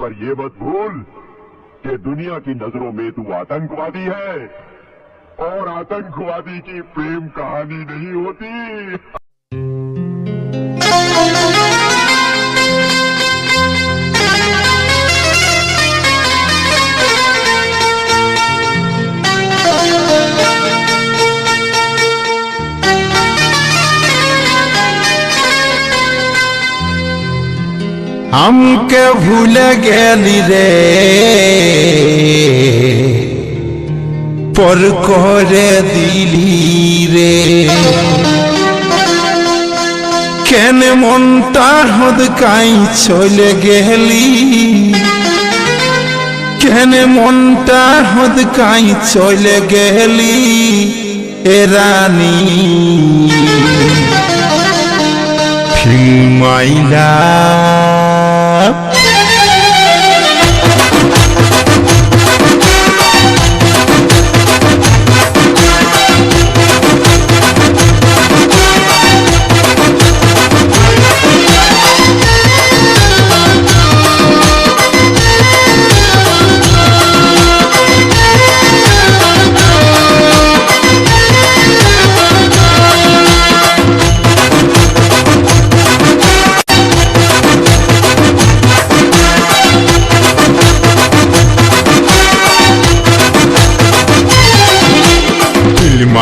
पर यह मत भूल कि दुनिया की नज़रों में तू आतंकवादी है और आतंकवादी की प्रेम कहानी नहीं होती। আমকে ভুলে গেলি রে? পর করে দিলি রে। কেন মনটা হদ কাই চলে গেলি? কেন মনটা হদ কাই চলে গেলি এরানি ফিল্মাইলা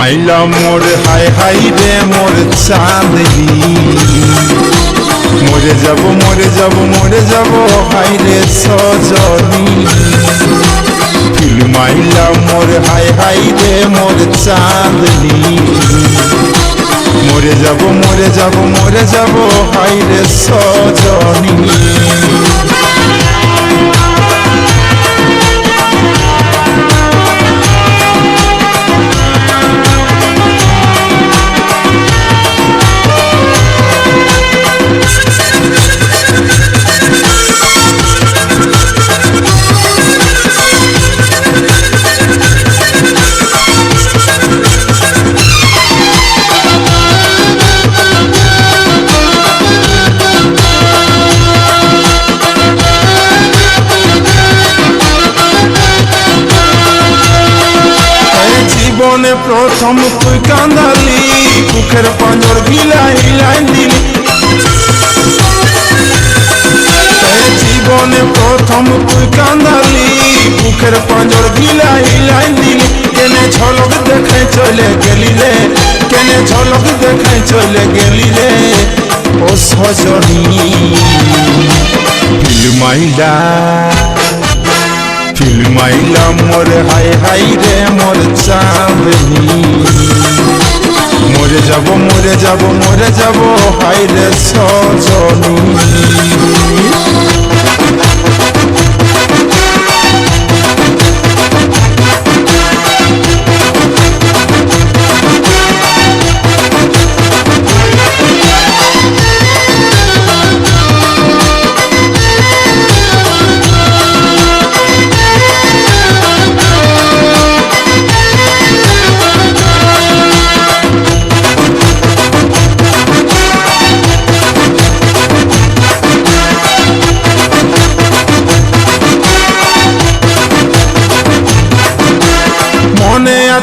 মাইলা মোর, হাই হাই রে মোর চাঁদনি। মরে যাব মরে যাব মরে যাব, হাই রে সজনি। মাইলা মোর, হাই হাই রে মোর চাঁদনি। মরে যাব মরে যাব মরে যাব, হাই রে সজনি প্রথম তুই কান্দালি বুকের পাঁজর গিলাই হিলাই দিলি। জীবনে প্রথম তুই কান্দালি বুকের পাঁজর গিলাই হিলাই দিলি। কেনে ঝলক দেখে চলে গেলি রে, কেনে ঝলক দেখে চলে গেলি রে। ও সজনী ফিল্মাইলা ফিল্মাইলা মোর হাই হাই রে, মোর চাঁদনি মরে যাব মরে যাব মরে যাব হাই রে সজনী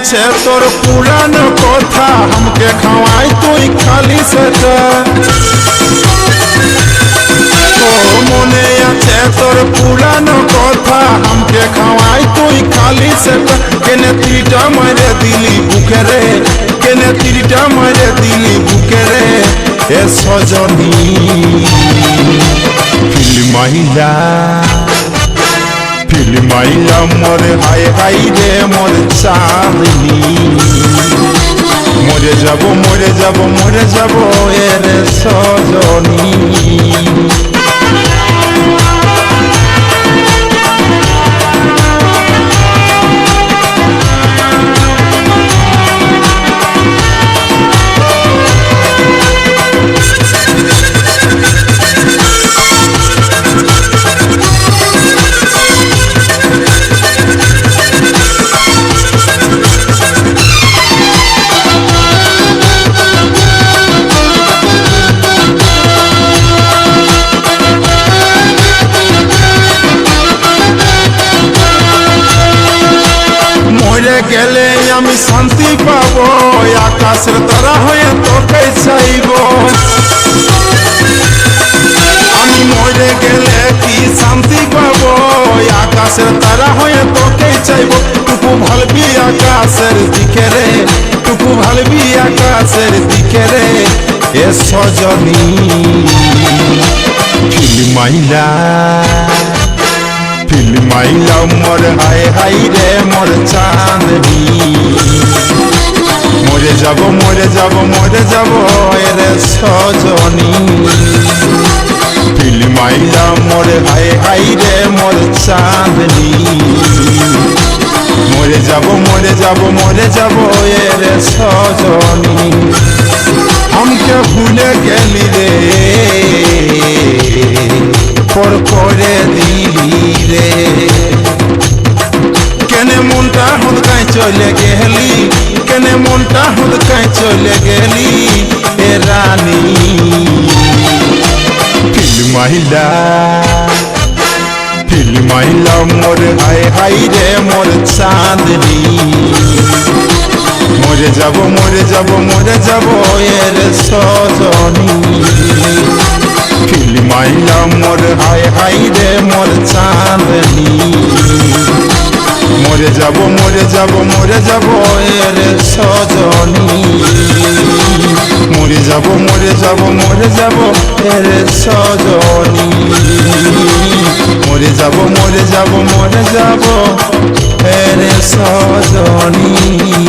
আছে তোর পুরান কথা, আমাকে খাওয়াই তুই খালি সেটা। মনে আছে তোর পুরানো কথা, আমাকে খাওয়াই তুই খালি সেটা। কেনে তিরিটা মারে দিলি বুকে রে, কেনে তিরিটা মারে দিলি বুকে রে, এ সজনী। মাইলা। ফিল্মাইলা মোর হাই হাই রে মোর চাঁদনি। মরে যাব মরে যাব মরে যাব এর সজনী। আমি শান্তি পাবো আকাশের তারা হয়ে তোকে চাইব। আমি মরে গেলে কি শান্তি পাবো আকাশের তারা হয়ে তোকে চাইব। টুকু ভালবি আকাশের দিকে রে টুকু ভালবি আকাশের দিকে রে এ সজনী দিল মাইলা মোর হায় হাই রে মোর চাঁদনি মরে যাব মরে যাব মরে যাব এরে সজনী দিল মাইলা মোর হায় হাই রে মোর চাঁদনি মরে যাব মরে যাব মরে যাব এরে সজনী আমকে ভুলে গেলি রে পর করে দিলি হুদকায় চলে গেলি কেনে মনটা হুদকায় চলে গেলি এ রানী ফিল্মাইলা ফিল্মাইলা মোর হাই হাই রে মোর চাঁদনি মরে যাব মরে যাব মরে যাব এর সজনী ফিল্মাইলা মোর হাই হাই রে মোর চাঁদনি মরে যাব মরে যাব মরে যাব এর সজনী। মরে যাব মরে যাব মরে যাব এর সজনী। মরে যাব মরে যাব মরে যাব এর সজনী।